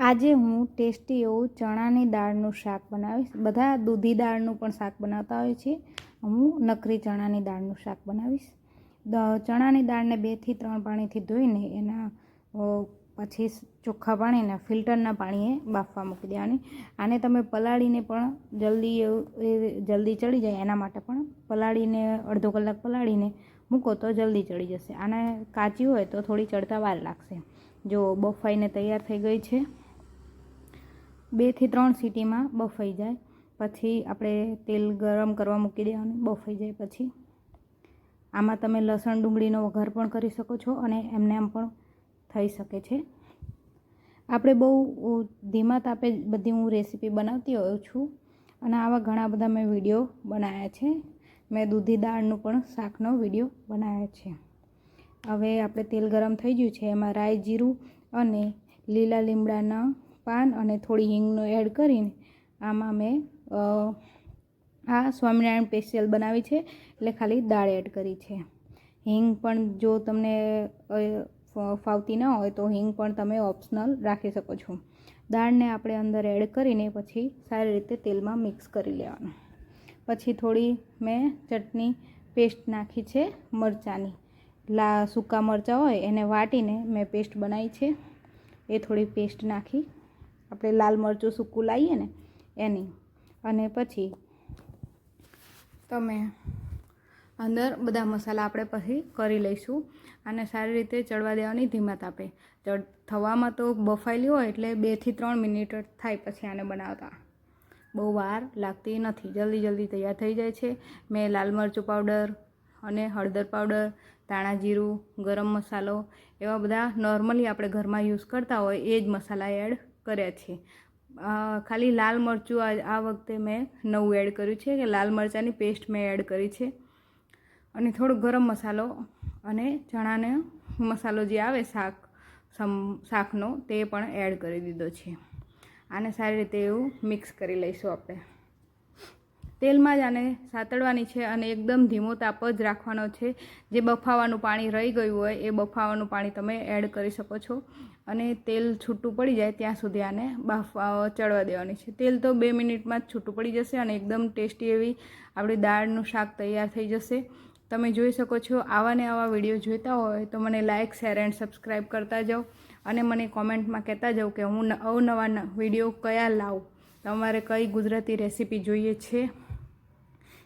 આજે હું ટેસ્ટી એવું ચણાની દાળનું શાક બનાવીશ. બધા દૂધી દાળનું પણ શાક બનાવતા હોય છે. હું નકરી ચણાની દાળનું શાક બનાવીશ. ચણાની દાળને બેથી ત્રણ પાણીથી ધોઈને એના પછી ચોખ્ખા પાણીના ફિલ્ટરના પાણીએ બાફવા મૂકી દેવાની. આને તમે પલાળીને પણ જલ્દી એ જલ્દી ચડી જાય. એના માટે પણ પલાળીને, અડધો કલાક પલાળીને મૂકો તો જલ્દી ચડી જશે. આને કાચી હોય તો થોડી ચડતા વાર લાગશે. જો બફાઈને તૈયાર થઈ ગઈ છે. બેથી ત્રણ સીટીમાં બફાઈ જાય. પછી આપણે તેલ ગરમ કરવા મૂકી દેવાનું, બફાઈ જાય પછી. આમાં તમે લસણ ડુંગળીનો વઘાર પણ કરી શકો છો અને એમને આમ પણ થઈ શકે છે. આપણે બહુ ધીમા તાપે બધી હું રેસીપી બનાવતી હોઉં છું અને આવા ઘણા બધા મેં વીડિયો બનાવ્યા છે. મેં દૂધી દાળનું પણ શાકનો વીડિયો બનાવ્યો છે. હવે આપણે તેલ ગરમ થઈ ગયું છે. એમાં રાઈ જીરું અને લીલા લીમડાના પાન અને થોડી હિંગનો એડ કરીને આમાં મેં આ સ્વામિનારાયણ સ્પેશિયલ બનાવી છે. એટલે ખાલી દાળ એડ કરી છે. હિંગ પણ જો તમને ફાવતી ન હોય તો હિંગ પણ તમે ઓપ્શનલ રાખી શકો છો. દાળને આપણે અંદર એડ કરીને પછી સારી રીતે તેલમાં મિક્સ કરી લેવાનું. પછી થોડી મેં ચટણી પેસ્ટ નાખી છે મરચાંની. લા, સૂકા મરચાં હોય એને વાટીને મેં પેસ્ટ બનાવી છે. એ થોડી પેસ્ટ નાખી. આપણે લાલ મરચું સૂકું લાવીએ ને, એની. અને પછી તમે અંદર બધા મસાલા આપણે પછી કરી લઈશું અને સારી રીતે ચડવા દેવાની ધીમા તાપે. ચડ, થવામાં તો બફાયેલી હોય એટલે બેથી ત્રણ મિનિટ થાય પછી આને બનાવતા. બહુ વાર લાગતી નથી. જલ્દી જલ્દી તૈયાર થઈ જાય છે. મેં લાલ મરચું પાવડર અને હળદર પાવડર, ધાણા જીરું, ગરમ મસાલો એવા બધા નોર્મલી આપણે ઘરમાં યુઝ કરતા હોય એ જ મસાલા એડ કર્યા છે. ખાલી લાલ મરચું આ વખતે મેં નવું એડ કર્યું છે કે લાલ મરચાંની પેસ્ટ મેં એડ કરી છે. અને થોડો ગરમ મસાલો અને ચણાનો મસાલો જે આવે શાક શાકનો તે પણ એડ કરી દીધો છે. આને સારી રીતે એવું મિક્સ કરી લઈશું આપણે. તેલમાં જ આને સાતળવાની છે અને એકદમ ધીમો તાપ જ રાખવાનો છે. જે બફાવાનું પાણી રહી ગયું હોય એ બફાવાનું પાણી તમે એડ કરી શકો છો અને તેલ છૂટું પડી જાય ત્યાં સુધી આને બાફવા ચડવા દેવાની છે. તેલ તો બે મિનિટમાં જ છૂટું પડી જશે અને એકદમ ટેસ્ટી એવી આપણી દાળનું શાક તૈયાર થઈ જશે. તમે જોઈ શકો છો આવા ને આવા વીડિયો જોઈતા હોય તો મને લાઇક શેર એન્ડ સબસ્ક્રાઈબ કરતા જાઓ અને મને કોમેન્ટમાં કહેતા જાઓ કે હું અવનવા વીડિયો કયા લાવું. તમારે કઈ ગુજરાતી રેસીપી જોઈએ છે?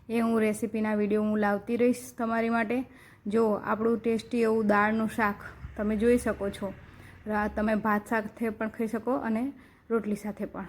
એ હું રેસીપીના વીડિયો હું લાવતી રહીશ તમારી માટે. જો આપણું ટેસ્ટી એવું દાળનું શાક તમે જોઈ શકો છો. તમે ભાત સાથે પણ ખાઈ શકો અને રોટલી સાથે પણ.